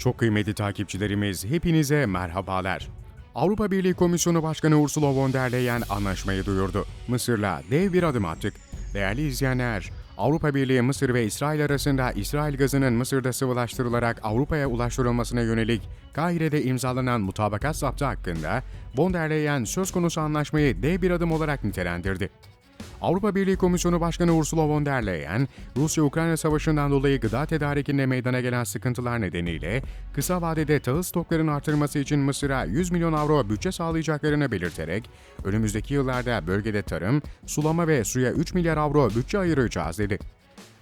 Çok kıymetli takipçilerimiz hepinize merhabalar. Avrupa Birliği Komisyonu Başkanı Ursula von der Leyen anlaşmayı duyurdu. Mısır'la dev bir adım attık. Değerli izleyenler, Avrupa Birliği Mısır ve İsrail arasında İsrail gazının Mısır'da sıvılaştırılarak Avrupa'ya ulaştırılmasına yönelik Kahire'de imzalanan mutabakat zaptı hakkında von der Leyen söz konusu anlaşmayı dev bir adım olarak nitelendirdi. Avrupa Birliği Komisyonu Başkanı Ursula von der Leyen, Rusya-Ukrayna savaşından dolayı gıda tedarikinde meydana gelen sıkıntılar nedeniyle kısa vadede tahıl stoklarının artırması için Mısır'a 100 milyon avro bütçe sağlayacaklarını belirterek, önümüzdeki yıllarda bölgede tarım, sulama ve suya 3 milyar avro bütçe ayıracağız dedi.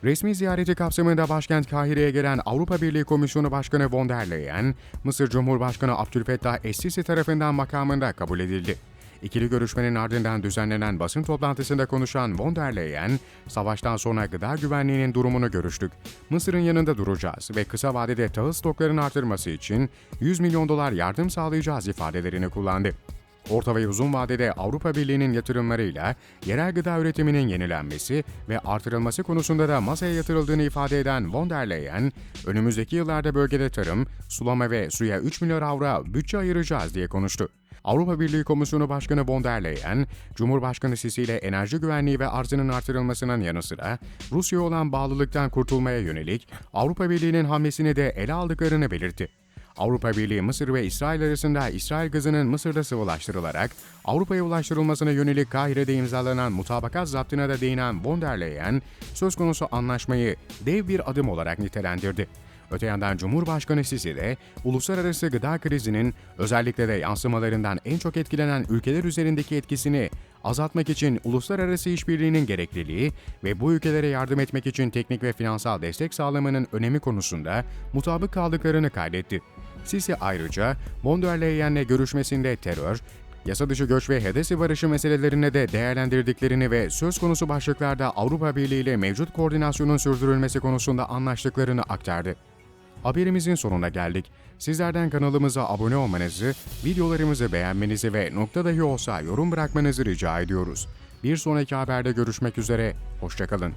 Resmi ziyareti kapsamında başkent Kahire'ye gelen Avrupa Birliği Komisyonu Başkanı von der Leyen, Mısır Cumhurbaşkanı Abdülfettah Es-Sisi tarafından makamında kabul edildi. İkili görüşmenin ardından düzenlenen basın toplantısında konuşan von der Leyen, savaştan sonra gıda güvenliğinin durumunu görüştük. Mısır'ın yanında duracağız ve kısa vadede tahıl stoklarının artırması için 100 milyon dolar yardım sağlayacağız ifadelerini kullandı. Orta ve uzun vadede Avrupa Birliği'nin yatırımlarıyla yerel gıda üretiminin yenilenmesi ve artırılması konusunda da masaya yatırıldığını ifade eden von der Leyen, önümüzdeki yıllarda bölgede tarım, sulama ve suya 3 milyar avro bütçe ayıracağız diye konuştu. Avrupa Birliği Komisyonu Başkanı von der Leyen, Cumhurbaşkanı Sisi ile enerji güvenliği ve arzının artırılmasının yanı sıra Rusya'ya olan bağlılıktan kurtulmaya yönelik Avrupa Birliği'nin hamlesini de ele aldıklarını belirtti. Avrupa Birliği, Mısır ve İsrail arasında İsrail gazının Mısır'da sıvılaştırılarak Avrupa'ya ulaştırılmasına yönelik Kahire'de imzalanan mutabakat zaptına da değinen von der Leyen, söz konusu anlaşmayı dev bir adım olarak nitelendirdi. Öte yandan Cumhurbaşkanı Sisi de uluslararası gıda krizinin özellikle de yansımalarından en çok etkilenen ülkeler üzerindeki etkisini azaltmak için uluslararası işbirliğinin gerekliliği ve bu ülkelere yardım etmek için teknik ve finansal destek sağlamanın önemi konusunda mutabık kaldıklarını kaydetti. Sisi ayrıca von der Leyen'le görüşmesinde terör, yasa dışı göç ve HEDESİ barışı meselelerine de değerlendirdiklerini ve söz konusu başlıklarda Avrupa Birliği ile mevcut koordinasyonun sürdürülmesi konusunda anlaştıklarını aktardı. Haberimizin sonuna geldik. Sizlerden kanalımıza abone olmanızı, videolarımızı beğenmenizi ve nokta dahi olsa yorum bırakmanızı rica ediyoruz. Bir sonraki haberde görüşmek üzere, hoşçakalın.